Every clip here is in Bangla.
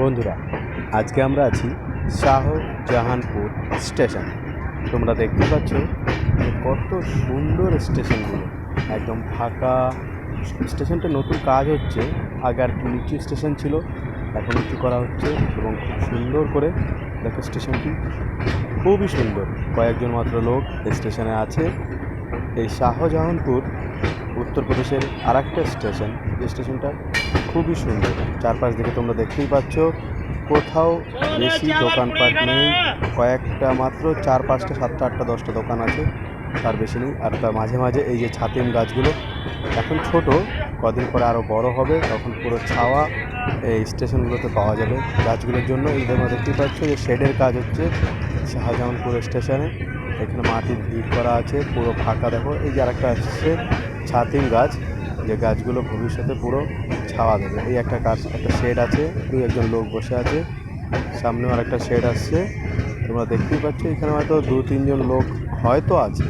বন্ধুরা, আজকে আমরা আছি শাহজাহানপুর স্টেশন। তোমরা দেখতে পাচ্ছ যে কত সুন্দর স্টেশনগুলো। একদম ফাঁকা। স্টেশনটা নতুন কাজ হচ্ছে। আগে আর নিচু স্টেশন ছিল, এখন উঁচু করা হচ্ছে এবং খুব সুন্দর করে দেখো স্টেশনটি। খুবই সুন্দর। কয়েকজন মাত্র লোক স্টেশনে আছে। এই শাহজাহানপুর, উত্তরপ্রদেশের আর একটা স্টেশন। এই স্টেশনটা খুবই সুন্দর। চারপাশ দিকে তোমরা দেখতেই পাচ্ছ। কোথাও বেশি দোকানপাট নেই। কয়েকটা মাত্র, চার, পাঁচটা, সাতটা, আটটা, দশটা দোকান আছে তার বেশি নেই। আর তার মাঝে মাঝে এই যে ছাতিম গাছগুলো, এখন ছোট, কদিন পরে আরও বড় হবে, তখন পুরো ছাওয়া এই স্টেশনগুলোতে পাওয়া যাবে। গাছগুলোর জন্য এই তোমরা দেখতেই পাচ্ছ যে শেডের কাজ হচ্ছে শাহজাহানপুর স্টেশনে। এখানে মাটির ভিড় করা আছে, পুরো ফাঁকা। দেখো, এই যে আরেকটা আসছে ছাতিম গাছ, যে গাছগুলো ভবিষ্যতে পুরো ছাওয়া দেবে। এই একটা কাজ, একটা শেড আছে দুই একজন লোক বসে আছে। সামনেও আরেকটা শেড আসছে। তোমরা দেখতেই পাচ্ছ, এখানে হয়তো দু তিনজন লোক হয়তো আছে।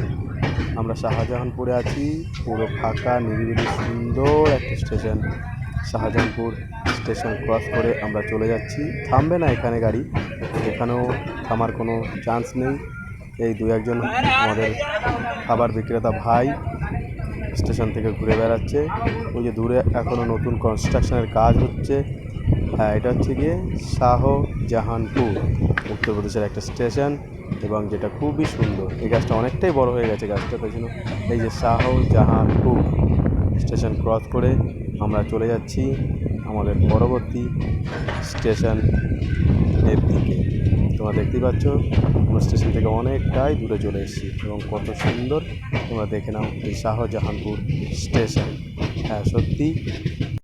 আমরা শাহজাহানপুরে আছি, পুরো ফাঁকা, নিরিবিলি, সুন্দর একটা স্টেশন শাহজাহানপুর স্টেশন ক্রস করে আমরা চলে যাচ্ছি। থামবে না এখানে গাড়ি। এখানেও থামার কোনো চান্স নেই। এই দু একজন আমাদের খাবার বিক্রেতা ভাই স্টেশন থেকে ঘুরে বেড়াচ্ছে। ওই যে দূরে এখনও নতুন কনস্ট্রাকশনের কাজ হচ্ছে। হ্যাঁ এটা হচ্ছে গিয়ে শাহজাহানপুর, উত্তরপ্রদেশের একটা স্টেশন এবং যেটা খুবই সুন্দর। এই গাছটা অনেকটাই বড় হয়ে গেছে গাছটা পেছনে এই যে শাহজাহানপুর স্টেশন ক্রস করে আমরা চলে যাচ্ছি আমাদের পরবর্তী স্টেশন। তোমরা দেখতেই পাচ্ছ, আমরা স্টেশন থেকে অনেকটাই দূরে চলে এসেছি এবং কত সুন্দর তোমরা দেখে নাও এই শাহজাহানপুর স্টেশন। হ্যাঁ সত্যি